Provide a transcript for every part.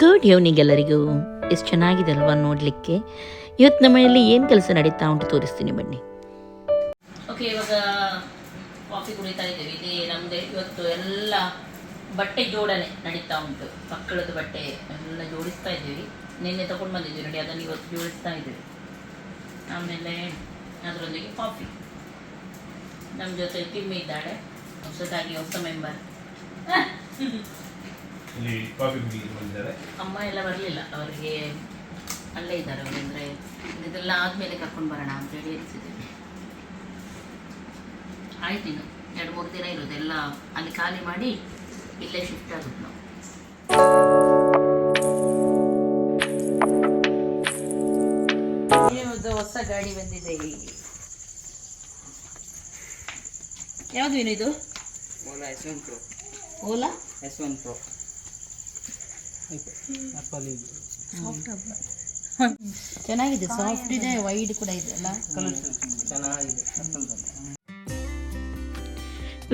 Good evening ಎಲ್ಲರಿಗೂ. ಎಷ್ಟು ಚೆನ್ನಾಗಿದೆ ಅಲ್ವಾ ನೋಡಲಿಕ್ಕೆ? ಇವತ್ತು ನಮ್ಮ ಮನೆಯಲ್ಲಿ ಏನು ಕೆಲಸ ನಡೀತಾ ಉಂಟು ತೋರಿಸ್ತೀನಿ ಬನ್ನಿ. ಓಕೆ ಇವಾಗ ಕಾಫಿ ಕುಡಿತಾ ಇದ್ದೀವಿ. ಇದೇ ನಮ್ಮದೇ ಇವತ್ತು ಎಲ್ಲ ಬಟ್ಟೆ ಜೋಡಣೆ ನಡೀತಾ ಉಂಟು. ಮಕ್ಕಳದ್ದು ಬಟ್ಟೆ ಎಲ್ಲ ಜೋಡಿಸ್ತಾ ಇದ್ದೀವಿ. ನಿನ್ನೆ ತಗೊಂಡು ಬಂದಿದ್ದೀವಿ ನೋಡಿ ಅದನ್ನು ಇವತ್ತು ಜೋಡಿಸ್ತಾ ಇದ್ದೀವಿ. ಆಮೇಲೆ ಅದರೊಂದಿಗೆ ಕಾಫಿ ನಮ್ಮ ಜೊತೆ ತಿಮ್ಮಿ ಇದ್ದಾಳೆ. ಹೊಸದಾಗಿ ಹೊಸ ಮೆಂಬರ್ ಅಮ್ಮ ಎಲ್ಲ ಬರಲಿಲ್ಲ. ಅವರಿಗೆ ಅಲ್ಲೇ ಇದ್ದಾರೆ ಅವರು ಅಂದರೆ ಇದೆಲ್ಲ ಆದಮೇಲೆ ಕರ್ಕೊಂಡು ಬರೋಣ ಅಂತೇಳಿ ಎನಿಸಿದೆ ಆಯ್ತು ಇನ್ನು. ಎರಡು ಮೂರು ದಿನ ಇರೋದು. ಎಲ್ಲ ಅಲ್ಲಿ ಖಾಲಿ ಮಾಡಿ ಇಲ್ಲೇ ಶಿಫ್ಟ್ ಆಗುತ್ತೆ ನಾವು. ಹೊಸ ಗಾಡಿ ಬಂದಿದೆ ಯಾವ್ದು ಏನು ಇದು? Ola S one pro. Ola? S one pro. ಚೆನ್ನಾಗಿದೆ ಸಾಫ್ಟ್ ಇದೆ ವೈಡ್ ಕೂಡ ಇದೆ ಅಲ್ಲ? ಚೆನ್ನಾಗಿದೆ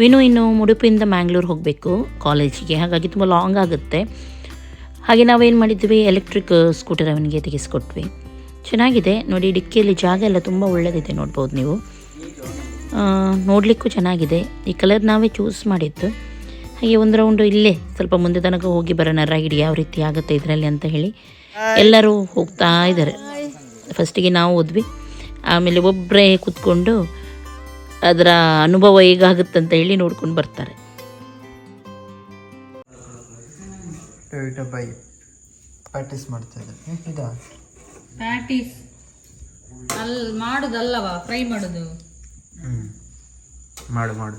ವಿನು ಇನ್ನು ಮುಡುಪಿಂದ ಮ್ಯಾಂಗ್ಳೂರ್ ಹೋಗಬೇಕು ಕಾಲೇಜಿಗೆ. ಹಾಗಾಗಿ ತುಂಬ ಲಾಂಗ್ ಆಗುತ್ತೆ. ಹಾಗೆ ನಾವೇನು ಮಾಡಿದ್ವಿ? ಎಲೆಕ್ಟ್ರಿಕ್ ಸ್ಕೂಟರ್ ಅವನಿಗೆ ತೆಗೆಸ್ಕೊಟ್ವಿ. ಚೆನ್ನಾಗಿದೆ. ನೋಡಿ ಡಿಕ್ಕಿಯಲ್ಲಿ ಜಾಗ ಎಲ್ಲ ತುಂಬ ಒಳ್ಳೆದಿದೆ ನೋಡ್ಬೋದು ನೀವು. ನೋಡಲಿಕ್ಕೂ ಚೆನ್ನಾಗಿದೆ. ಈ ಕಲರ್ ನಾವೇ ಚೂಸ್ ಮಾಡಿದ್ದು. ಹಾಗೆ ಒಂದು ರೌಂಡು ಇಲ್ಲೇ ಸ್ವಲ್ಪ ಮುಂದೆ ತನಕ ಹೋಗಿ ಬರೋಣ. ರೈಡ್ ಯಾವ ರೀತಿ ಆಗುತ್ತೆ ಇದರಲ್ಲಿ ಅಂತ ಹೇಳಿ. ಎಲ್ಲರೂ ಹೋಗ್ತಾ ಇದ್ದಾರೆ. ಫಸ್ಟಿಗೆ ನಾವು ಹೋದ್ವಿ. ಆಮೇಲೆ ಒಬ್ಬರೇ ಕೂತ್ಕೊಂಡು ಅದರ ಅನುಭವ ಹೇಗಾಗುತ್ತೆ ಅಂತ ಹೇಳಿ ನೋಡ್ಕೊಂಡು ಬರ್ತಾರೆ. ಮಾಡ್ತಾ ಇದ್ದಾರೆ. ಇದಾ? ಪ್ಯಾಟೀಸ್ ಅಲ್ಲಿ ಮಾಡೋದಲ್ಲವಾ? ಫ್ರೈ ಮಾಡೋದು? ಮಾಡು ಮಾಡು.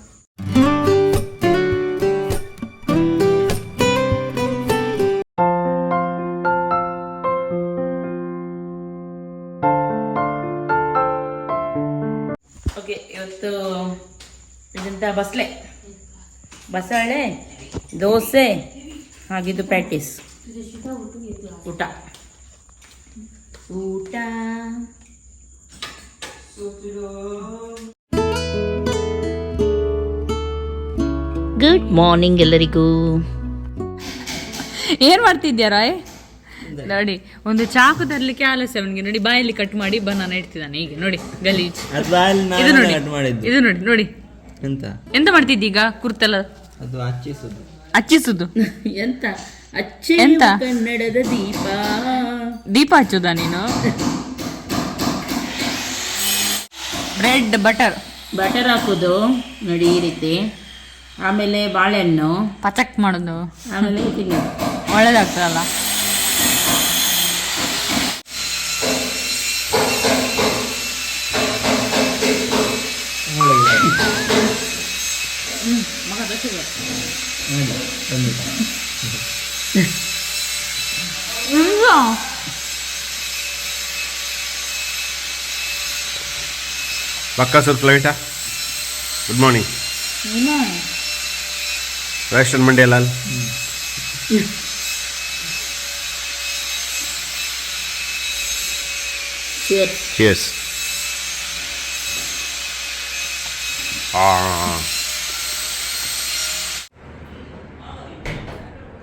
ಓಕೆ ಇವತ್ತು ಇದೆಂತ ಬಸಳೆ ಬಸಳೆ ದೋಸೆ ಹಾಗಿದ್ದು ಪ್ಯಾಟೀಸ್ ಊಟ. ಊಟ. ಗುಡ್ ಮಾರ್ನಿಂಗ್ ಎಲ್ಲರಿಗೂ. ಏನ್ ಮಾಡ್ತಿದ್ಯಾ ರಾಯ್? ನೋಡಿ ಒಂದು ಚಾಕು ತರ್ಲಿಕ್ಕೆ ಆಲಸ್ಯ ಅವನಿಗೆ. ನೋಡಿ ಬಾಯಲ್ಲಿ ಕಟ್ ಮಾಡಿ ಬನಾನ ಇಡ್ತಿದ್ದಾನೆ. ಈಗ ನೋಡಿ ಗಲೀಜ್. ಇದು ನೋಡಿ ಇದು ನೋಡಿ ನೋಡಿ. ಎಂತ? ಎಂತ ಈಗ ಕುರ್ತಲ? ಅದು ಹಚ್ಚಿಸುದು. ಹಚ್ಚಿಸುದು. ಎಂತ? ಅಚ್ಚೆ ಎಂತ? ಕನ್ನಡದ ದೀಪ. ದೀಪ ಹಚ್ಚುದ ನೀನು? ಬ್ರೆಡ್ ಬಟರ್ ಬಟರ್ ಹಾಕೋದು. ನೋಡಿ ಈ ರೀತಿ. ಆಮೇಲೆ ಬಾಳೆಹಣ್ಣು. ಪಚಕ್ ಮಾಡೋದು. ಆಮೇಲೆ ತಿನ್ನೋದು ಒಳ್ಳೇದಾಗ್ತದಲ್ಲ Bakasur ಫ್ಲೈಟಾ good morning western Mandya Lal. Cheers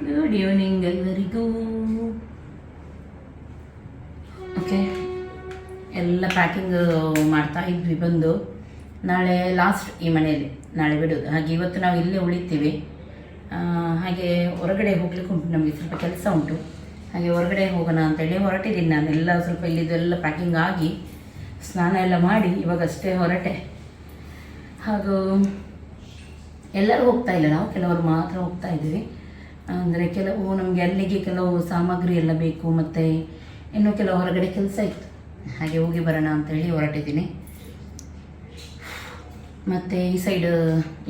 good evening ಎಲ್ಲರಿಗೂ ಎಲ್ಲ ಪ್ಯಾಕಿಂಗ್ ಮಾಡ್ತಾ ಇದ್ವಿ ಬಂದು. ನಾಳೆ ಲಾಸ್ಟ್ ಈ ಮನೆಯಲ್ಲಿ, ನಾಳೆ ಬಿಡೋದು ಹಾಗೆ ಇವತ್ತು ನಾವು ಇಲ್ಲೇ ಉಳಿತೀವಿ. ಹಾಗೆ ಹೊರಗಡೆ ಹೋಗ್ಲಿಕ್ಕೆ ಉಂಟು, ನಮಗೆ ಸ್ವಲ್ಪ ಕೆಲಸ ಉಂಟು. ಹಾಗೆ ಹೊರಗಡೆ ಹೋಗೋಣ ಅಂತೇಳಿ ಹೊರಟಿದ್ದೀನಿ ನಾನು. ಎಲ್ಲ ಸ್ವಲ್ಪ ಇಲ್ಲಿದೆಲ್ಲ ಪ್ಯಾಕಿಂಗ್ ಆಗಿ ಸ್ನಾನ ಎಲ್ಲ ಮಾಡಿ ಇವಾಗಷ್ಟೇ ಹೊರಟೆ. ಹಾಗೂ ಎಲ್ಲರೂ ಹೋಗ್ತಾ ಇಲ್ಲ. ನಾವು ಕೆಲವರು ಮಾತ್ರ ಹೋಗ್ತಾ ಇದ್ದೀವಿ. ಅಂದರೆ ಕೆಲವು ನಮಗೆ ಅಲ್ಲಿಗೆ ಕೆಲವು ಸಾಮಗ್ರಿ ಎಲ್ಲ ಬೇಕು, ಮತ್ತು ಇನ್ನು ಕೆಲವು ಹೊರಗಡೆ ಕೆಲಸ ಇತ್ತು. ಹಾಗೆ ಹೋಗಿ ಬರೋಣ ಅಂತೇಳಿ ಹೊರಟಿದ್ದೀನಿ. ಮತ್ತು ಈ ಸೈಡ್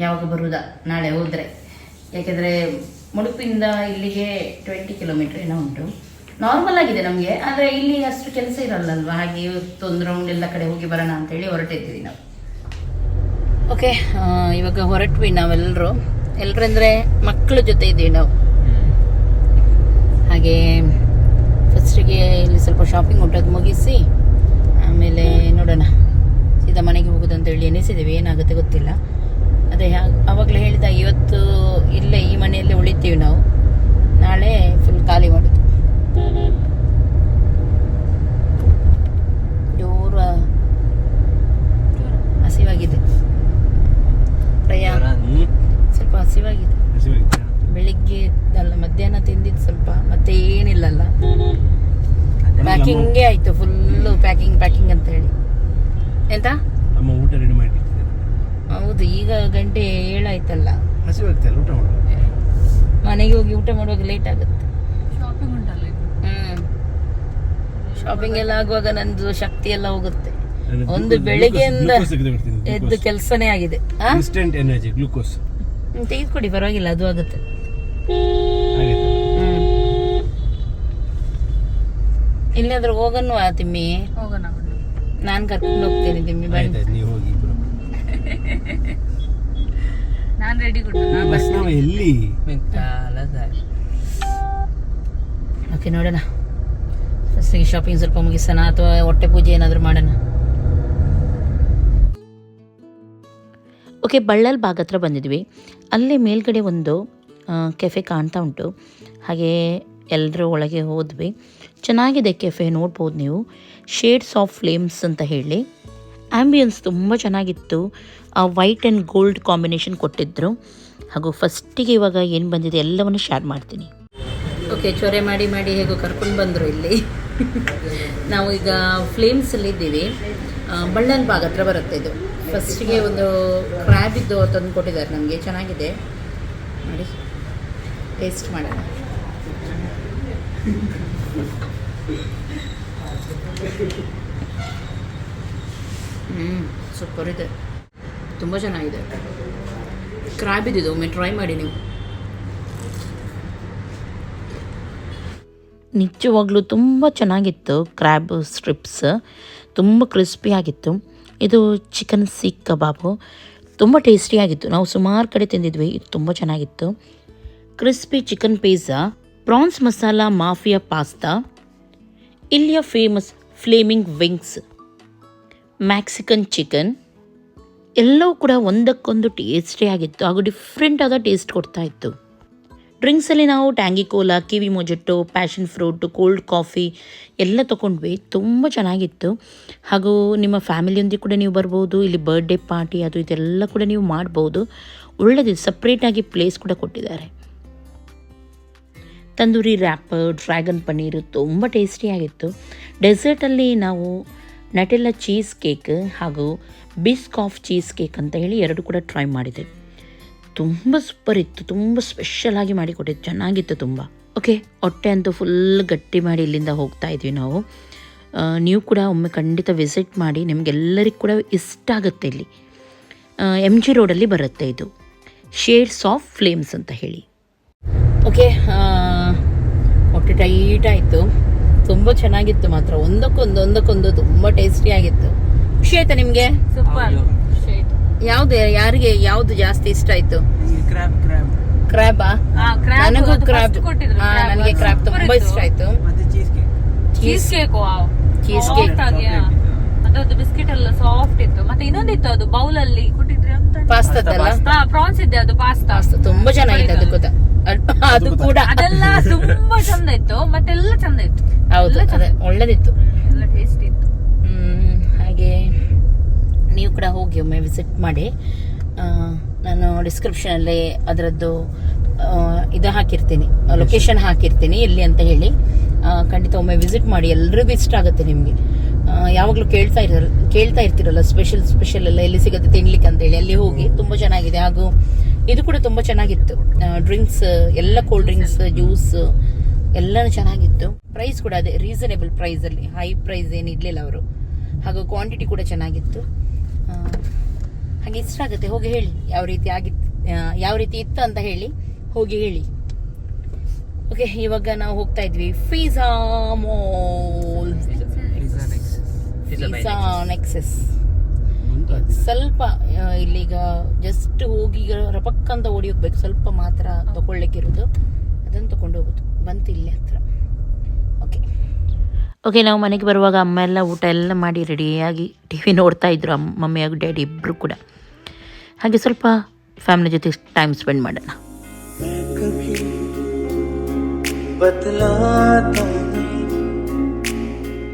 ಯಾವಾಗ ಬರುವುದಾ? ನಾಳೆ ಹೋದರೆ. ಯಾಕೆಂದರೆ ಮುಡುಪಿಂದ ಇಲ್ಲಿಗೆ ಟ್ವೆಂಟಿ ಕಿಲೋಮೀಟ್ರ್ ಏನೋ ಉಂಟು. ನಾರ್ಮಲ್ ಆಗಿದೆ ನಮಗೆ, ಆದರೆ ಇಲ್ಲಿ ಅಷ್ಟು ಕೆಲಸ ಇರಲ್ಲಲ್ವ? ಹಾಗೆ ಒಂದು ರೌಂಡ್ ಎಲ್ಲ ಕಡೆ ಹೋಗಿ ಬರೋಣ ಅಂತೇಳಿ ಹೊರಟಿದ್ದೀವಿ ನಾವು. ಓಕೆ ಇವಾಗ ಹೊರಟ್ವಿ ನಾವೆಲ್ಲರೂ ಎಲ್ಲರಂದ್ರೆ ಮಕ್ಕಳ ಜೊತೆ ಇದ್ದೀವಿ ನಾವು. ಹಾಗೆ ಫಸ್ಟ್ ಫಸ್ಟಿಗೆ ಇಲ್ಲಿ ಸ್ವಲ್ಪ ಶಾಪಿಂಗ್ ಉಂಟು ಮುಗಿಸಿ ಆಮೇಲೆ ನೋಡೋಣ. ಸೀದಾ ಮನೆಗೆ ಹೋಗೋದು ಅಂತೇಳಿ ಎನಿಸಿದ್ದೀವಿ ಏನಾಗುತ್ತೆ ಗೊತ್ತಿಲ್ಲ. ಅದೇ ಆವಾಗಲೇ ಹೇಳಿದ ಇವತ್ತು ಇಲ್ಲೇ ಈ ಮನೆಯಲ್ಲೇ ಉಳಿತೀವಿ ನಾವು. ನಾಳೆ ಫುಲ್ ಖಾಲಿ ಮಾಡೋದು. ಜೋರ ಹಸಿವಾಗಿದೆ. ಪ್ರಯಾಣ ಸ್ವಲ್ಪ ಹಸಿವಾಗಿದೆ. ಬೆಳಿಗ್ಗೆ ಅಲ್ಲ ಮಧ್ಯಾಹ್ನ ತಿಂದಿದ್ದು ಸ್ವಲ್ಪ ಮತ್ತೆ ಏನಿಲ್ಲಲ್ಲ. ಪ್ಯಾಕಿಂಗೇ ಆಯ್ತು ಫುಲ್ಲು ಪ್ಯಾಕಿಂಗ್ ಪ್ಯಾಕಿಂಗ್ ಅಂತ ಹೇಳಿ. ಎಂತ? ನಮ್ಮ ಊಟ ರೆಡಿ ಮಾಡಿ ಹೌದು ಈಗ ಗಂಟೆ ಏಳಾಯ್ತಲ್ಲ ಹಸಿವಾಗ್ತಲ್ಲ ಊಟ ಮಾಡು ಮನೆಗೆ ಹೋಗಿ ಊಟ ಮಾಡುವಾಗ ಲೇಟ್ ಆಗುತ್ತೆ. ಶಾಪಿಂಗ್ ಉಂಟಲ್ಲ ಇದು? ಶಾಪಿಂಗ್ ಎಲ್ಲ ಆಗುವಾಗ ನಂದು ಶಕ್ತಿ ಎಲ್ಲ ಹೋಗುತ್ತೆ. ಒಂದು ಬೆಳಿಗ್ಗೆಯಿಂದ ಎದ್ದು ಕೆಲಸನೇ ಆಗಿದೆ. ಆ? ಇನ್ಸ್ಟೆಂಟ್ ಎನರ್ಜಿ ಗ್ಲೂಕೋಸ್ ತೆಗೆದುಕೊಡಿ ಪರವಾಗಿಲ್ಲ ಅದು ಆಗುತ್ತೆ. ಇಲ್ಲಾದ್ರೂ ಹೋಗನ್ನು ಆ ತಿಮ್ಮಿ. ಹೋಗೋಣ ನಾನು ನಾನ್ ಕರ್ಕೊಂಡು ಹೋಗ್ತೀನಿ ತಿಮ್ಮಿ ಬನ್ನಿ. ಆಯ್ತಾಯ್ತು ನೀವು ಹೋಗಿ ಇಬ್ರು. ನಾನ್ ರೆಡಿ ಕೊಟ್ಟು ನಾನು ಎಲ್ಲಿ? ಓಕೆ ನೋಡೋಣ. ಫಸ್ಟಿಗೆ ಶಾಪಿಂಗ್ ಸ್ವಲ್ಪ ಮುಗಿಸೋಣ ಅಥವಾ ಹೊಟ್ಟೆ ಪೂಜೆ ಏನಾದರೂ ಮಾಡೋಣ? ಓಕೆ ಬಳ್ಳಲ್ ಭಾಗ ಹತ್ರ ಬಂದಿದ್ವಿ. ಅಲ್ಲೇ ಮೇಲ್ಗಡೆ ಒಂದು ಕೆಫೆ ಕಾಣ್ತಾ ಉಂಟು. ಹಾಗೆ ಎಲ್ಲರೂ ಒಳಗೆ ಹೋದ್ವಿ. ಚೆನ್ನಾಗಿದೆ ಕೆಫೆ, ನೋಡ್ಬೋದು ನೀವು. ಶೇಡ್ಸ್ ಆಫ್ ಫ್ಲೇಮ್ಸ್ ಅಂತ ಹೇಳಿ. ಆ್ಯಂಬಿಯನ್ಸ್ ತುಂಬ ಚೆನ್ನಾಗಿತ್ತು. ವೈಟ್ ಆ್ಯಂಡ್ ಗೋಲ್ಡ್ ಕಾಂಬಿನೇಷನ್ ಕೊಟ್ಟಿದ್ದರು ಹಾಗೂ ಫಸ್ಟಿಗೆ ಇವಾಗ ಏನು ಬಂದಿದೆ ಎಲ್ಲವನ್ನು ಶೇರ್ ಮಾಡ್ತೀನಿ. ಓಕೆ ಚೊರೆ ಮಾಡಿ ಮಾಡಿ ಹೇಗೋ ಕರ್ಕೊಂಡು ಬಂದರು ಇಲ್ಲಿ. ನಾವು ಈಗ ಫ್ಲೇಮ್ಸಲ್ಲಿದ್ದೀವಿ ಇದ್ದೀವಿ. ಭಾಗ ಹತ್ರ ಬರುತ್ತೆ ಇದು. ಫಸ್ಟಿಗೆ ಒಂದು ಕ್ರ್ಯಾಬ್ ಇದ್ದು ತಂದು ಕೊಟ್ಟಿದ್ದಾರೆ ನಮಗೆ. ಚೆನ್ನಾಗಿದೆ. ನೋಡಿ. ಟೇಸ್ಟ್ ಮಾಡೋಣ. ಹ್ಞೂ ಸೂಪರ್ ಇದೆ. ತುಂಬ ಚೆನ್ನಾಗಿದೆ. ಕ್ರ್ಯಾಬ್ ಇದ್ದಿದ್ದು, ಒಮ್ಮೆ ಟ್ರೈ ಮಾಡಿ ನೀವು. ನಿಜವಾಗ್ಲೂ ತುಂಬ ಚೆನ್ನಾಗಿತ್ತು ಕ್ರ್ಯಾಬ್ ಸ್ಟ್ರಿಪ್ಸ್ ತುಂಬ ಕ್ರಿಸ್ಪಿ ಆಗಿತ್ತು. ಇದು ಚಿಕನ್ ಸೀಕ್ ಕಬಾಬು ತುಂಬ ಟೇಸ್ಟಿಯಾಗಿತ್ತು ನಾವು ಸುಮಾರು ಕಡೆ ತಿಂದಿದ್ವಿ. ಇದು ತುಂಬ ಚೆನ್ನಾಗಿತ್ತು. Crispy chicken pizza prawns masala mafia pasta ಇಲ್ಲಿಯ famous flaming wings Mexican chicken ಎಲ್ಲವೂ ಕೂಡ ಒಂದಕ್ಕೊಂದು ಟೇಸ್ಟಿಯಾಗಿತ್ತು ಹಾಗೂ ಡಿಫ್ರೆಂಟ್ ಆದ ಟೇಸ್ಟ್ ಕೊಡ್ತಾ ಇತ್ತು. ಡ್ರಿಂಕ್ಸಲ್ಲಿ ನಾವು tangy cola kiwi mojito passion fruit cold coffee ಎಲ್ಲ ತೊಗೊಂಡ್ವಿ ತುಂಬ ಚೆನ್ನಾಗಿತ್ತು. ಹಾಗೂ ನಿಮ್ಮ ಫ್ಯಾಮಿಲಿಯೊಂದಿಗೆ ಕೂಡ ನೀವು ಬರ್ಬೋದು. ಇಲ್ಲಿ ಬರ್ಡೇ ಪಾರ್ಟಿ ಅದು ಇದೆಲ್ಲ ಕೂಡ ನೀವು ಮಾಡ್ಬೋದು. ಒಳ್ಳೆಯದು ಸಪ್ರೇಟಾಗಿ ಪ್ಲೇಸ್ ಕೂಡ ಕೊಟ್ಟಿದ್ದಾರೆ. ತಂದೂರಿ ರ್ಯಾಪ್ ಡ್ರ್ಯಾಗನ್ ಪನ್ನೀರು ತುಂಬ ಟೇಸ್ಟಿಯಾಗಿತ್ತು ಡೆಸರ್ಟಲ್ಲಿ ನಾವು ನಟೆಲ್ಲ ಚೀಸ್ ಕೇಕ್ ಹಾಗೂ ಬಿಸ್ಕ್ ಆಫ್ ಚೀಸ್ ಕೇಕ್ ಅಂತ ಹೇಳಿ ಎರಡು ಕೂಡ ಟ್ರೈ ಮಾಡಿದೆ. ತುಂಬ ಸೂಪರ್ ಇತ್ತು, ತುಂಬ ಸ್ಪೆಷಲ್ ಆಗಿ ಮಾಡಿಕೊಟ್ಟಿದ್ದು, ಚೆನ್ನಾಗಿತ್ತು ತುಂಬ. ಓಕೆ ಹೊಟ್ಟೆ ಅಂತೂ ಫುಲ್ ಗಟ್ಟಿ ಮಾಡಿ ಇಲ್ಲಿಂದ ಹೋಗ್ತಾ ಇದ್ವಿ ನಾವು. ನೀವು ಕೂಡ ಒಮ್ಮೆ ಖಂಡಿತ ವಿಸಿಟ್ ಮಾಡಿ, ನಿಮಗೆಲ್ಲರಿಗೂ ಕೂಡ ಇಷ್ಟ ಆಗುತ್ತೆ ಇಲ್ಲಿ. ಎಂ ಜಿ ರೋಡಲ್ಲಿ ಬರುತ್ತೆ ಇದು. ಶೇಡ್ಸ್ ಆಫ್ ಫ್ಲೇಮ್ಸ್ ಅಂತ ಹೇಳಿ. ಓಕೆ ಒಟ್ಟು ಟೈಟ್ ಆಯಿತು. ತುಂಬ ಚೆನ್ನಾಗಿತ್ತು ಮಾತ್ರ. ಒಂದಕ್ಕೊಂದು ಒಂದಕ್ಕೊಂದು ತುಂಬ ಟೇಸ್ಟಿ ಆಗಿತ್ತು. ಖುಷಿ ಆಯ್ತಾ ನಿಮಗೆ? ಸೂಪರ್ ಯಾವ್ದು ಯಾರಿಗೆ ಯಾವ್ದು ಜಾಸ್ತಿ ಇಷ್ಟ ಆಯ್ತು? ಕ್ರ್ಯಾಬ್ ಕ್ರ್ಯಾಬ್ ಕ್ರ್ಯಾಬಾ ನನಗೂ ಕ್ರ್ಯಾಬ್ ನನಗೆ ಕ್ರ್ಯಾಬ್ ತುಂಬಾ ಇಷ್ಟ ಆಯ್ತು. ಮತ್ತೆ cheesecake cheesecake Cheese biscuit ಎಲ್ಲ ಸಾಫ್ಟ್ ಇತ್ತು. ಮತ್ತೆ ಇನ್ನೊಂದಿತ್ತು ಅದು ಬೌಲ್ ಅಲ್ಲಿ. ಕೊಟ್ಟಿದ್ರಿ ಅಂತ ಪಾಸ್ತದಲ್ಲ ಪ್ರಾನ್ಸ್ ಇದೆ ಅದು ಪಾಸ್ತಾ ಪಾಸ್ತಾ ತುಂಬಾ ಚೆನ್ನಾಗಿತ್ತು ಅದು. ಕೂಡ. ಅದು ಕೂಡ. ಅದೆಲ್ಲ ತುಂಬಾ ಚಂದ ಇತ್ತು. ಮತ್ತೆಲ್ಲ ಚಂದ ಇತ್ತು. ಹೌದು ಒಳ್ಳೇದಿತ್ತು. ಎಲ್ಲ ಟೇಸ್ಟ್ ಇತ್ತು. ಹಾಗೆ ನೀವು ಕೂಡ ಹೋಗಿ ಒಮ್ಮೆ ವಿಸಿಟ್ ಮಾಡಿ. ನಾನು ಡಿಸ್ಕ್ರಿಪ್ಷನಲ್ಲಿ ಅದರದ್ದು ಇದು ಹಾಕಿರ್ತೀನಿ. ಲೊಕೇಶನ್ ಹಾಕಿರ್ತೀನಿ ಎಲ್ಲಿ ಅಂತ ಹೇಳಿ. ಖಂಡಿತ ಒಮ್ಮೆ ವಿಸಿಟ್ ಮಾಡಿ. ಎಲ್ರಿಗೂ ಇಷ್ಟ ಆಗುತ್ತೆ ನಿಮಗೆ. ಯಾವಾಗಲೂ ಕೇಳ್ತಾ ಇರ ಕೇಳ್ತಾ ಇರ್ತಿರಲ್ಲ ಸ್ಪೆಷಲ್ ಸ್ಪೆಷಲ್ ಎಲ್ಲ ಎಲ್ಲಿ ಸಿಗುತ್ತೆ ತಿನ್ಲಿಕ್ಕೆ ಅಂತ ಹೇಳಿ ಅಲ್ಲಿ ಹೋಗಿ ತುಂಬ ಚೆನ್ನಾಗಿದೆ. ಹಾಗೂ ಇದು ಕೂಡ ತುಂಬ ಚೆನ್ನಾಗಿತ್ತು. ಡ್ರಿಂಕ್ಸ್ ಎಲ್ಲ ಕೋಲ್ಡ್ ಡ್ರಿಂಕ್ಸ್ ಜ್ಯೂಸ್ ಎಲ್ಲನೂ ಚೆನ್ನಾಗಿತ್ತು. ಪ್ರೈಸ್ ಕೂಡ ಅದೇ ರೀಸನೇಬಲ್ ಪ್ರೈಸಲ್ಲಿ ಹೈ ಪ್ರೈಸ್ ಏನು ಇರಲಿಲ್ಲ ಅವರು. ಹಾಗೂ ಕ್ವಾಂಟಿಟಿ ಕೂಡ ಚೆನ್ನಾಗಿತ್ತು. ಹಾಗೆ ಇಷ್ಟ ಆಗುತ್ತೆ. ಹೋಗಿ ಹೇಳಿ. ಯಾವ ರೀತಿ ಆಗಿತ್ತು ಯಾವ ರೀತಿ ಇತ್ತು ಅಂತ ಹೇಳಿ ಹೋಗಿ ಹೇಳಿ. ಓಕೆ ಇವಾಗ ನಾವು ಹೋಗ್ತಾ ಇದ್ವಿ. ಫೀಸಾ ಮಾಲ್ ಫೀಸಾ ನೆಕ್ಸಸ್ ಸ್ವಲ್ಪ ಆ, ಇಲ್ಲೀಗ ಜಸ್ಟ್ ಹೋಗಿ ಈಗ ರಪಕ್ಕ ಅಂತ ಓಡಿ ಹೋಗ್ಬೇಕು ಸ್ವಲ್ಪ ಮಾತ್ರ ತಗೊಳ್ಳಿಕ್ಕಿರೋದು ಅದನ್ನು ತಗೊಂಡು ಹೋಗೋದು ಬಂತು ಇಲ್ಲೇ ಹತ್ರ ಓಕೆ ಓಕೆ ನಾವು ಮನೆಗೆ ಬರುವಾಗ ಅಮ್ಮ ಎಲ್ಲ ಊಟ ಎಲ್ಲ ಮಾಡಿ ರೆಡಿಯಾಗಿ ಟಿ ವಿ ನೋಡ್ತಾ ಇದ್ರು ಅಮ್ಮ ಮಮ್ಮಿ ಹಾಗೂ ಡ್ಯಾಡಿ ಇಬ್ಬರು ಕೂಡ ಹಾಗೆ ಸ್ವಲ್ಪ ಫ್ಯಾಮಿಲಿ ಜೊತೆ ಟೈಮ್ ಸ್ಪೆಂಡ್ ಮಾಡೋಣ मैं कभी बतलाता नहीं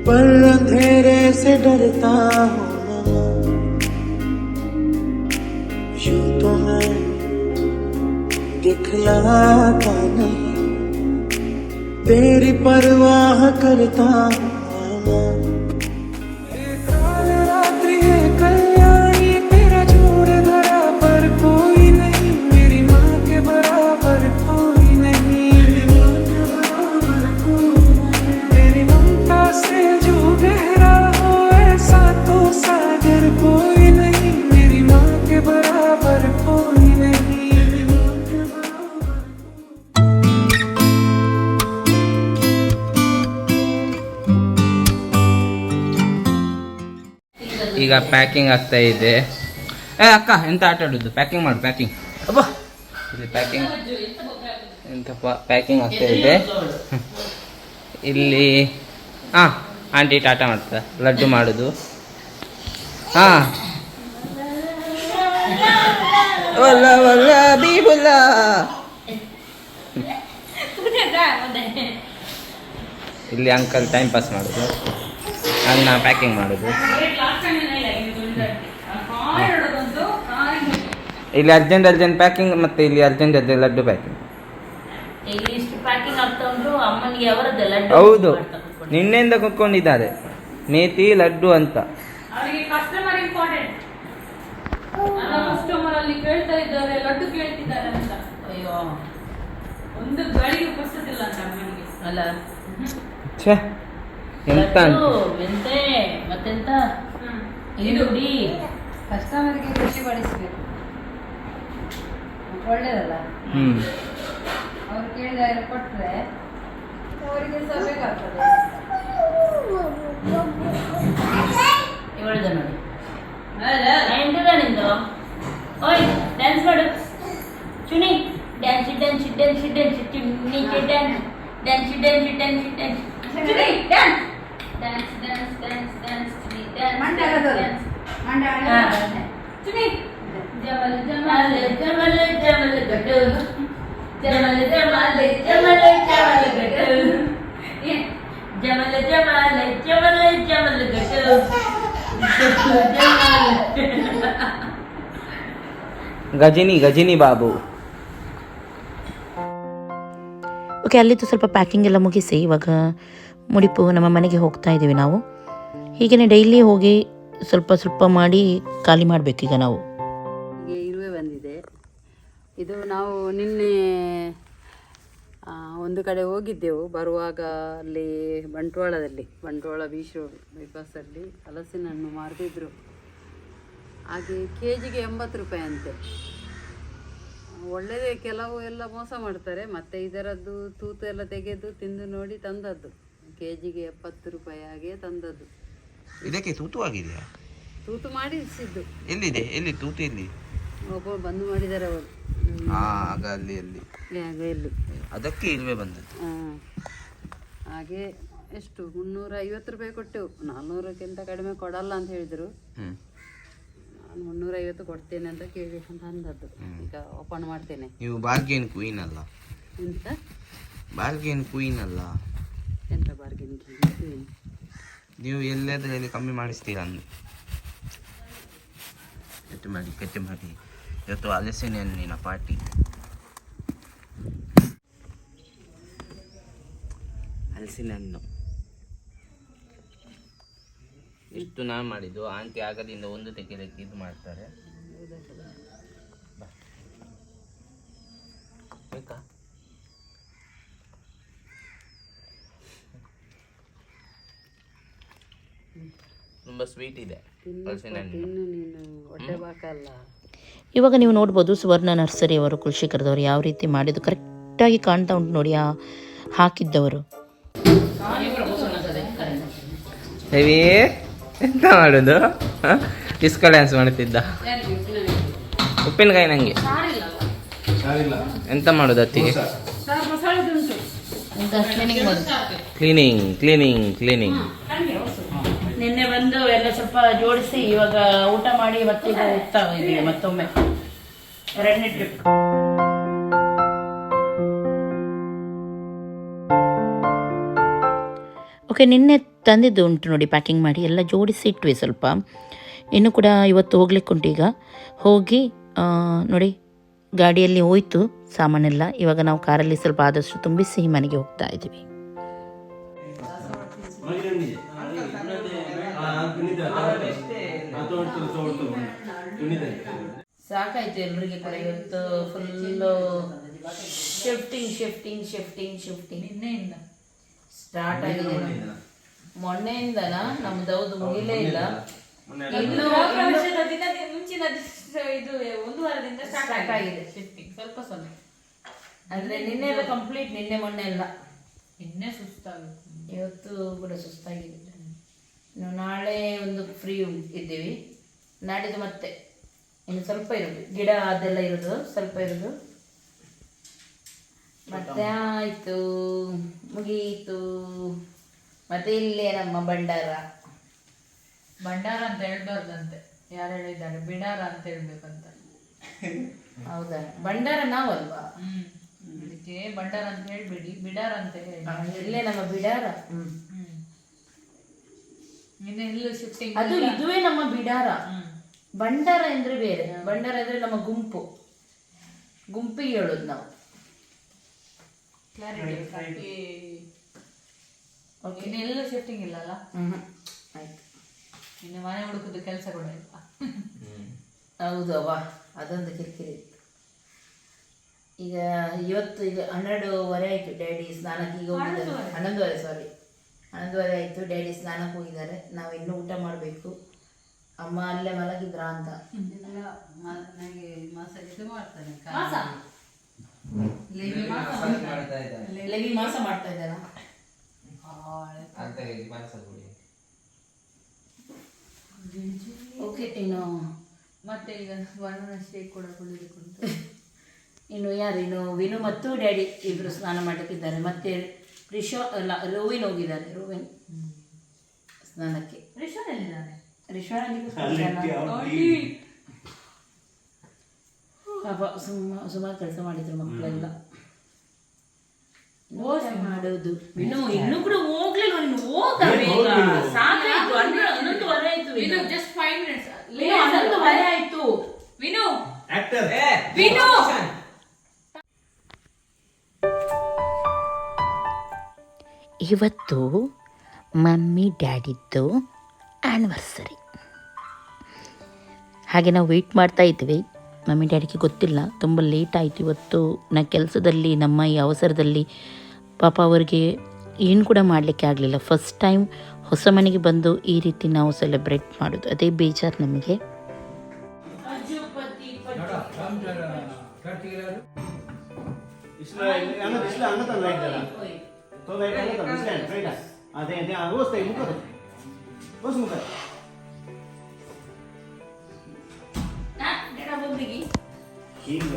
पर अंधेरे से डरता हूँ दिखलाता नहीं तेरी परवाह करता ಪ್ಯಾಕಿಂಗ್ ಆಗ್ತಾ ಇದೆ. ಏ ಅಕ್ಕ ಎಂತ ಆಟ ಆಡೋದು? ಪ್ಯಾಕಿಂಗ್ ಮಾಡು ಪ್ಯಾಕಿಂಗ್ ಅಬ್ಬ. ಇಲ್ಲಿ ಪ್ಯಾಕಿಂಗ್ ಎಂತಪ್ಪ ಪ್ಯಾಕಿಂಗ್ ಆಗ್ತಾ ಇದೆ. ಇಲ್ಲಿ ಹಾಂ ಆಂಟಿ ಟಾಟಾ ಮಾಡ್ತಾ ಲಡ್ಡು ಮಾಡೋದು. ಹಾಂ ಇಲ್ಲಿ ಅಂಕಲ್ ಟೈಮ್ ಪಾಸ್ ಮಾಡೋದು. ಅನ್ನ ಪ್ಯಾಕಿಂಗ್ ಮಾಡೋದು. ಇಲ್ಲಿ ಅರ್ಜೆಂಟ್ ಅರ್ಜೆಂಟ್ ಪ್ಯಾಕಿಂಗ್ ಮತ್ತೆ ಇಲ್ಲಿ ಅರ್ಜೆಂಟ್ ಅರ್ಜೆಂಟ್ ಲಡ್ಡು ಪ್ಯಾಕಿಂಗ್ ಇಲ್ಲಿ ಇಷ್ಟು ಪ್ಯಾಕಿಂಗ್ ಆಗ್ತಾ ಉಂಟು ಅಮ್ಮನಿಗೆ ಅವರದ್ದೆಲ್ಲ ಹೌದು. ನಿನ್ನೆಯಿಂದ ಕುತ್ಕೊಂಡಿದ್ದಾರೆ. ಮೇತಿ ಲಡ್ಡು ಅಂತ. ಅವರಿಗೆ ಕಸ್ಟಮರ್ ಇಂಪಾರ್ಟೆಂಟ್ ಕಸ್ಟಮರ್ ಅಲ್ಲಿ ಕೇಳ್ತಾ ಇದ್ದಾರೆ ಲಡ್ಡು ಕೇಳ್ತಿದ್ದಾರೆ ಅಂತ. ಅಯ್ಯೋ. ಒಂದು ಗಳಿಗೆ ಪುಸ್ತಕಿಲ್ಲ ಅಂತ ಅಮ್ಮನಿಗೆ. ಅಲ್ಲ. ಛೇ ಎಂತ ಅಂತ. ಲಡ್ಡು, ಮೆಂತೆ ಮತ್ತೆಂತ? ಈರುಳ್ಳಿ ಕಸ್ಟಮರ್ಗೆ ಖುಷಿ ಪಡಿಸಬೇಕು. ಒಳ್ಳೇದಲ್ಲ ಹ್ಮ್ ಅವ್ರು ಕೇಳಿದಾಗ ಕೊಟ್ರೆ ಅವರಿಗೆ ಸಹ ಬೇಕಾಗ್ತದೆ ಇವಳ್ದು ನೋಡಿ ಎಂಟದ ನಿಂದು ಓಯ್ ಡ್ಯಾನ್ಸ್ ಮಾಡು ಚುನಿ dance dance dance dance ಚುನಿ dance dance dance dance dance ಚುನಿ dance dance dance dance dance ಚುನಿ dance ಮಂಡ ಚುನಿ ಜಮಲ್ ಜಮಲ್ ಜಮಲ್ ಜಮಲ್ ಗಟ್ಟು ಜಮಲ್ ಜಮಲ್ ಜಮಲ್ ಜಮಲ್ ಗಟ್ಟು ಜಮಲ್ ಜಮಲ್ ಜಮಲ್ ಜಮಲ್ ಗಟ್ಟು ಗಜಿನಿ ಗಜಿನಿ ಬಾಬು ಓಕೆ ಅಲ್ಲಿದ್ದು ಸ್ವಲ್ಪ ಪ್ಯಾಕಿಂಗ್ ಎಲ್ಲ ಮುಗಿಸಿ. ಇವಾಗ ಮುಡಿಪು ನಮ್ಮ ಮನೆಗೆ ಹೋಗ್ತಾ ಇದ್ದೀವಿ ನಾವು. ಹೀಗೇ ಡೈಲಿ ಹೋಗಿ ಸ್ವಲ್ಪ ಸ್ವಲ್ಪ ಮಾಡಿ ಖಾಲಿ ಮಾಡಬೇಕೀಗ ನಾವು. ಹೀಗೆ ಇರುವೆ ಬಂದಿದೆ ಇದು ನಾವು ನಿನ್ನೆ ಒಂದು ಕಡೆ ಹೋಗಿದ್ದೆವು. ಬರುವಾಗ ಅಲ್ಲಿ ಬಂಟ್ವಾಳದಲ್ಲಿ ಬಂಟ್ವಾಳ ಬೀಚ್ ರೋಡ್ ಬೈಪಾಸಲ್ಲಿ ಹಲಸಿನ ಹಣ್ಣು ಮಾರ್ತಿದ್ರು ಹಾಗೆ ಕೆ ಜಿಗೆ ಎಂಬತ್ತು ರೂಪಾಯಿ ಅಂತೆ. ಒಳ್ಳೆಯದೇ ಕೆಲವು ಎಲ್ಲ ಮೋಸ ಮಾಡ್ತಾರೆ. ಮತ್ತೆ ಇದರದ್ದು ತೂತು ಎಲ್ಲ ತೆಗೆದು ತಿಂದು ನೋಡಿ ತಂದದ್ದು. ಕೆ ಜಿಗೆ ಎಪ್ಪತ್ತು ರೂಪಾಯಿ ಹಾಗೆ ತಂದದ್ದು. ಇದಕ್ಕೆ ತೂತು ಆಗಿದೆಯಾ ತೂತು ಮಾಡಿಸಿದ್ದು. ಎಲ್ಲಿದೆ? ಎಲ್ಲಿ ತೂತು ಎಲ್ಲಿ? ಒಬ್ಬ ಬಂದು ಮಾಡಿದ್ದಾರೆ ಅವರು. ಆಗ ಅಲ್ಲಿ ಅಲ್ಲಿ. ಹಾಗೆ ಇಲ್ಲಿ. ಅದಕ್ಕೆ ಇಲ್ವೇ ಬಂದದ್ದು. ಹಾಗೆ ಎಷ್ಟು? ಮುನ್ನೂರ ಐವತ್ತು ರೂಪಾಯಿ ಕೊಟ್ಟೆವು ನಾನ್ನೂರಕ್ಕಿಂತ ಕಡಿಮೆ ಕೊಡಲ್ಲ ಅಂತ ಹೇಳಿದರು. ನಾನು ಮುನ್ನೂರ ಐವತ್ತು ಕೊಡ್ತೇನೆ ಅಂತ ಕೇಳಿ ಅಂತ ಅಂದದ್ದು. ಈಗ ಓಪನ್ ಮಾಡ್ತೇನೆ. ನೀವು ಬಾರ್ಗೇನ್ ಕ್ವೀನ್ ಅಲ್ಲ. ಎಂತ? ಬಾರ್ಗೇನ್ ಕ್ವೀನ್ ಅಲ್ಲ. ಎಂತ ಬಾರ್ಗೇನ್ ನೀವು ಎಲ್ಲಾದ್ರೂ ಹೇಳಿ ಕಮ್ಮಿ ಮಾಡಿಸ್ತೀರಾ ಅಂದು ಕಟ್ಟು ಮಾಡಿ ಕಟ್ಟು ಮಾಡಿ. ಇವತ್ತು ಹಲಸಿನ ಹಣ್ಣಿನ ಪಾರ್ಟಿ ಹಲಸಿನ ಹಣ್ಣು ಇಷ್ಟು ನಾನು ಮಾಡಿದ್ದು ಆಂಟಿ ಆಗದಿಂದ ಒಂದು ತೆಗೆದಕ್ಕೆ ಇದು ಮಾಡ್ತಾರೆ. ಬೇಕಾ ತುಂಬ ಸ್ವೀಟ್ ಇದೆ ಹಲಸಿನ ಹಣ್ಣು ಇವಾಗ ನೀವು ನೋಡ್ಬೋದು ಸುವರ್ಣ ನರ್ಸರಿ ಅವರು ಕೃಷಿಕರದವರು ಯಾವ ರೀತಿ ಮಾಡಿದ್ದು. ಕರೆಕ್ಟಾಗಿ ಕಾಣ್ತಾ ಉಂಟು ನೋಡಿ ಆ ಹಾಕಿದ್ದವರು. ಎಂತ ಮಾಡೋದು? ಡಿಸ್ಕೋ ಡ್ಯಾನ್ಸ್ ಮಾಡ್ತಿದ್ದ ಉಪ್ಪಿನಕಾಯಿ ನಂಗೆ. ಎಂತ ಮಾಡೋದು ಅತ್ತಿಗೆ? ಕ್ಲೀನಿಂಗ್ ಕ್ಲೀನಿಂಗ್ ಕ್ಲೀನಿಂಗ್ ಕ್ಲೀನಿಂಗ್ ನಿನ್ನೆ ಬಂದು ಎಲ್ಲ ಜೋಡಿಸಿ ಇವಾಗ ಊಟ ಮಾಡಿ ಮತ್ತೆ ಈಗ ಮತ್ತೊಮ್ಮೆ. ಎರಡನೇ ಟ್ರಿಪ್ ಓಕೆ ನಿನ್ನೆ ತಂದಿದ್ದು ಉಂಟು ನೋಡಿ ಪ್ಯಾಕಿಂಗ್ ಮಾಡಿ, ಎಲ್ಲ ಜೋಡಿಸಿ ಇಟ್ವಿ ಸ್ವಲ್ಪ. ಇನ್ನು ಕೂಡ ಇವತ್ತು ಹೋಗ್ಲಿಕ್ಕೆ ಈಗ. ಹೋಗಿ ನೋಡಿ, ಗಾಡಿಯಲ್ಲಿ ಹೋಯ್ತು ಸಾಮಾನೆಲ್ಲ. ಇವಾಗ ನಾವು ಕಾರಲ್ಲಿ ಸ್ವಲ್ಪ ಆದಷ್ಟು ತುಂಬಿಸಿ ಮನೆಗೆ ಹೋಗ್ತಾ ಇದ್ದೀವಿ. ಸಾಕಾಯ್ತು ಎಲ್ರಿಗೆ ಕರೆ ಇವತ್ತು full shifting shifting shifting shifting ನಿನ್ನೆಯಿಂದ ಸ್ಟಾರ್ಟ್ ಆಗಿದೆ. ಮೊನ್ನೆಯಿಂದನ? ನಮ್ದು ಹೌದು ಮುಗಿಲೇ ಇಲ್ಲ. ಇನ್ನು ಮುಂಚಿನ ಇದು ಒಂದು ವಾರದಿಂದ ಸ್ಟಾರ್ಟ್ ಆಗಿದೆ. ಶಿಫ್ಟಿಂಗ್ ಸ್ವಲ್ಪ ಸ್ವಲ್ಪ ಅಂದ್ರೆ ನಿನ್ನೆ ಎಲ್ಲ ಕಂಪ್ಲೀಟ್ ನಿನ್ನೆ ಮೊನ್ನೆ ಎಲ್ಲ. ನಿನ್ನೆ ಸುಸ್ತಾಗುತ್ತೆ. ಇವತ್ತು ಕೂಡ ಸುಸ್ತಾಗಿದೆ. ಇನ್ನು ನಾಳೆ ಒಂದು ಫ್ರೀ ಇದ್ದೀವಿ. ನಾಡಿದ್ದು ಮತ್ತೆ. ಇನ್ನು ಸ್ವಲ್ಪ ಇರೋದು. ಗಿಡ ಅದೆಲ್ಲ ಇರೋದು ಸ್ವಲ್ಪ ಇರೋದು. ಮತ್ತೆ ಆಯಿತು. ಮುಗೀತು. ಮತ್ತೆ ಇಲ್ಲೇ ನಮ್ಮ ಭಂಡಾರ. ಭಂಡಾರ ಅಂತ ಹೇಳ್ಬಾರ್ದಂತೆ. ಯಾರು ಹೇಳಿದ್ದಾರೆ? ಬಿಡಾರ ಅಂತ ಹೇಳ್ಬೇಕಂತ. ಹೌದಾ? ಭಂಡಾರ ನಾವಲ್ವಾ? ಹ್ಮ್. ಅದಕ್ಕೆ ಬಂಡಾರ ಅಂತ ಹೇಳ್ಬೇಡಿ ಬಿಡಾರ ಅಂತ ಹೇಳಿ ಇಲ್ಲೇ ನಮ್ಮ ಬಿಡಾರ. ಶಿಫ್ಟಿಂಗ್ ಅದು ಇದುವೇ ನಮ್ಮ ಬಿಡಾರ. ಹ್ಮ್. ಭಂಡಾರ ಅಂದ್ರೆ ಬೇರೆ. ಭಂಡಾರ ಅಂದ್ರೆ ನಮ್ಮ ಗುಂಪು. ಗುಂಪಿಗೆ ಹೇಳೋದು ನಾವು. ಕ್ಲಾರಿಟಿ ಇನ್ನೆಲ್ಲೂ ಶಿಫ್ಟಿಂಗ್ ಇಲ್ಲಲ್ಲ ಹ್ಮ್ ಆಯ್ತು. ಇನ್ನು ಮನೆ ಹುಡುಕುದು ಕೆಲಸ ಕೂಡ ಇಲ್ಲ ಹೌದು ಅವ್ವ. ಅದೊಂದು ಕಿರಿಕಿರಿ. ಇತ್ತು ಈಗ ಇವತ್ತು ಈಗ ಹನ್ನೆರಡುವರೆ ಆಯಿತು ಡ್ಯಾಡಿ ಸ್ನಾನಕ್ಕೆ ಈಗ ಹೋಗಿದ್ದಾರೆ. ಹನ್ನೊಂದುವರೆ. ಸಾರಿ ಹನ್ನೊಂದುವರೆ ಆಯಿತು ಡ್ಯಾಡಿ ಸ್ನಾನಕ್ಕೆ ಹೋಗಿದ್ದಾರೆ. ನಾವು ಇನ್ನೂ ಊಟ ಮಾಡಬೇಕು. ಅಮ್ಮ ಅಲ್ಲೇ ಮಲಗಿದ್ರಾ ಅಂತ. ನನಗೆ ಮಾಸ ಇದು ಮಾಡ್ತಾನೆ ಲೆಗಿ ಮಾಸ? ಮಾಡ್ತಾ ಇದ್ದಾರಾ ಓಕೆ ಇನ್ನು ಮತ್ತೆ ಈಗ ವರ್ಣನ ಶೇಕ್ ಕೂಡ ಕುಡಿದುಕೊಂಡು ಇನ್ನು ಯಾರು? ಇನ್ನು ವಿನು ಮತ್ತು ಡ್ಯಾಡಿ ಇಬ್ಬರು ಸ್ನಾನ ಮಾಡಲಿಕ್ಕಿದ್ದಾರೆ ಮತ್ತೆ ರಿಷೋ ಅಲ್ಲ ರೋವಿನ್ ಹೋಗಿದ್ದಾರೆ. ರೋವಿನ್ ಸ್ನಾನಕ್ಕೆ. ರಿಷನ್ ಎಲ್ಲಿದ್ದಾನೆ ರಿಶ್ವಾನಲ್ಲಿ ಪಾಪ ಸುಮ್ಮ ಸುಮಾರು ಕೆಲಸ ಮಾಡಿದ್ರು ಮಕ್ಕಳೆಲ್ಲ. ಮಾಡೋದು. ಇನ್ನು ಇನ್ನೂ ಕೂಡ ಹೋಗ್ಲಿಲ್ಲ ನೀನು ಹೋಗ ಬೇಗ ಸಾಕಾಯ್ತು ಹನ್ನೊಂದು ಹನ್ನೊಂದುವರೆ ಆಯ್ತು Vinu. Just five minutes Vinu, ಹನ್ನೊಂದುವರೆ ಆಯ್ತು. ವಿನು. ಆಕ್ಟರ್ ವಿನು. ಇವತ್ತು ಮಮ್ಮಿ ಡ್ಯಾಡಿದ್ದು ಆ್ಯನಿವರ್ಸರಿ ಹಾಗೆ ನಾವು ವೆಯ್ಟ್ ಮಾಡ್ತಾ ಇದ್ವಿ. ಮಮ್ಮಿ ಡ್ಯಾಡಿಗೆ ಗೊತ್ತಿಲ್ಲ. ತುಂಬ ಲೇಟ್ ಆಯಿತು ಇವತ್ತು. ನಾ ಕೆಲಸದಲ್ಲಿ ನಮ್ಮ ಈ ಅವಸರದಲ್ಲಿ ಪಾಪ ಅವರಿಗೆ ಏನು ಕೂಡ ಮಾಡಲಿಕ್ಕೆ ಆಗಲಿಲ್ಲ. ಫಸ್ಟ್ ಟೈಮ್ ಹೊಸ ಮನೆಗೆ ಬಂದು ಈ ರೀತಿ ನಾವು ಸೆಲೆಬ್ರೇಟ್ ಮಾಡೋದು. ಅದೇ ಬೇಜಾರು ನಮಗೆ. ಅದೇ ಅದೇ ಅವಸ್ಥೆ ಮುಖದ ಬಸ್ ಮುಖ ಒಬ್ರಿಗೆ ಹಿಂಗ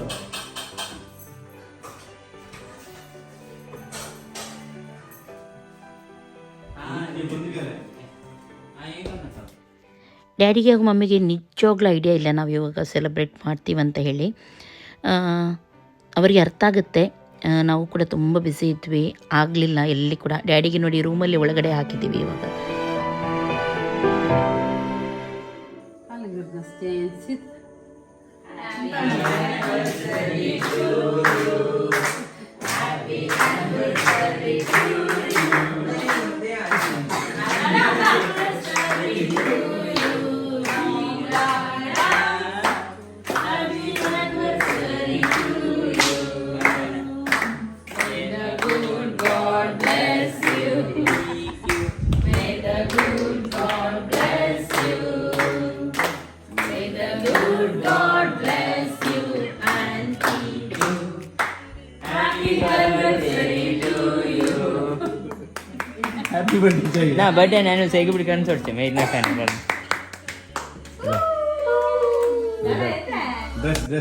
ಡ್ಯಾಡಿಗೆ ಹಾಗೂ ಮಮ್ಮಿಗೆ ನಿಜವಾಗ್ಲೂ ಐಡಿಯಾ ಇಲ್ಲ ನಾವು ಇವಾಗ ಸೆಲೆಬ್ರೇಟ್ ಮಾಡ್ತೀವಂತ ಹೇಳಿ ಆ, ಅವರಿಗೆ ಅರ್ಥ ಆಗುತ್ತೆ ಆ, ನಾವು ಕೂಡ ತುಂಬ ಬಿಸಿ ಇದ್ವಿ. ಆಗಲಿಲ್ಲ ಎಲ್ಲಿ ಕೂಡ. ಡ್ಯಾಡಿಗೆ ನೋಡಿ ರೂಮಲ್ಲಿ ಒಳಗಡೆ ಹಾಕಿದ್ದೀವಿ ಇವಾಗ. હેપી બર્થડે ના બર્થડે ને એનું સેલિબ્રેટ કરવાનું છોડ છે મેં ઇતના ફેન બોલ દસ દસ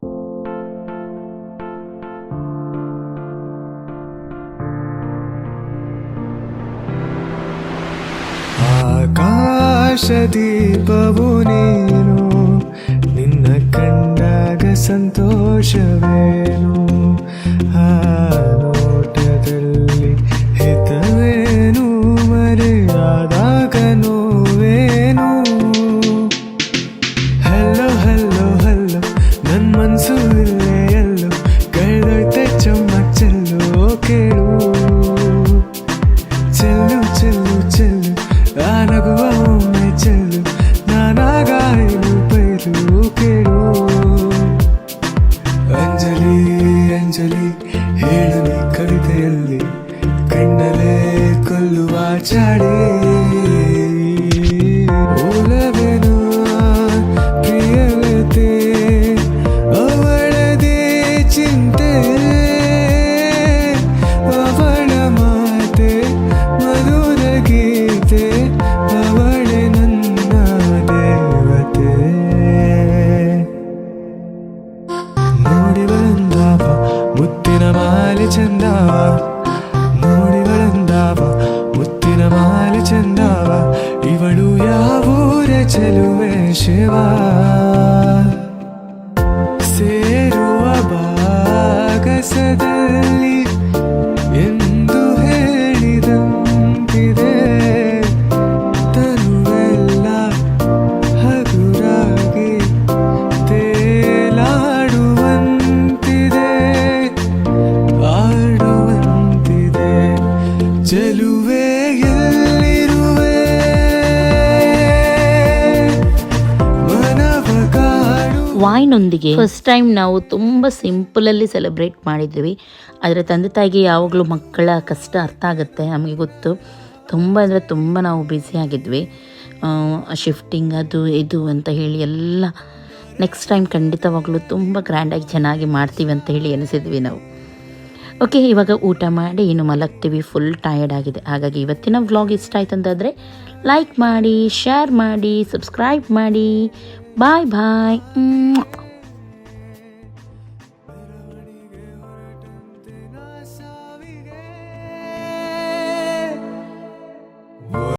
ಆಕಾಶದೀಪವು ನೀನು ನಿನ್ನ ಕಂಡಾಗ ಸಂತೋಷವೇನು ಆ മാല ചെന്താവാ? മോടികളെന്താവാ? മുത്തിന ചെലുവേ ശിവാ. ವಾಯ್ನೊಂದಿಗೆ ಫಸ್ಟ್ ಟೈಮ್ ನಾವು ತುಂಬ ಸಿಂಪಲಲ್ಲಿ ಸೆಲೆಬ್ರೇಟ್ ಮಾಡಿದ್ವಿ. ಆದರೆ ತಂದೆ ತಾಯಿಗೆ ಯಾವಾಗಲೂ ಮಕ್ಕಳ ಕಷ್ಟ ಅರ್ಥ ಆಗುತ್ತೆ, ನಮಗೆ ಗೊತ್ತು. ತುಂಬ ಅಂದರೆ ತುಂಬ ನಾವು ಬ್ಯುಸಿ ಆಗಿದ್ವಿ. ಶಿಫ್ಟಿಂಗ್ ಅದು ಇದು ಅಂತ ಹೇಳಿ ಎಲ್ಲ ನೆಕ್ಸ್ಟ್ ಟೈಮ್ ಖಂಡಿತವಾಗ್ಲೂ ತುಂಬ ಗ್ರ್ಯಾಂಡಾಗಿ ಚೆನ್ನಾಗಿ ಮಾಡ್ತೀವಿ ಅಂತ ಹೇಳಿ ಎನಿಸಿದ್ವಿ ನಾವು. ಓಕೆ ಇವಾಗ ಊಟ ಮಾಡಿ ಇನ್ನು ಮಲಗ್ತೀವಿ ಫುಲ್ ಟಯರ್ಡ್ ಆಗಿದೆ. ಹಾಗಾಗಿ ಇವತ್ತಿನ ವ್ಲಾಗ್ ಇಷ್ಟ ಆಯ್ತು ಅಂತಂದರೆ ಲೈಕ್ ಮಾಡಿ ಶೇರ್ ಮಾಡಿ ಸಬ್ಸ್ಕ್ರೈಬ್ ಮಾಡಿ. Bye bye.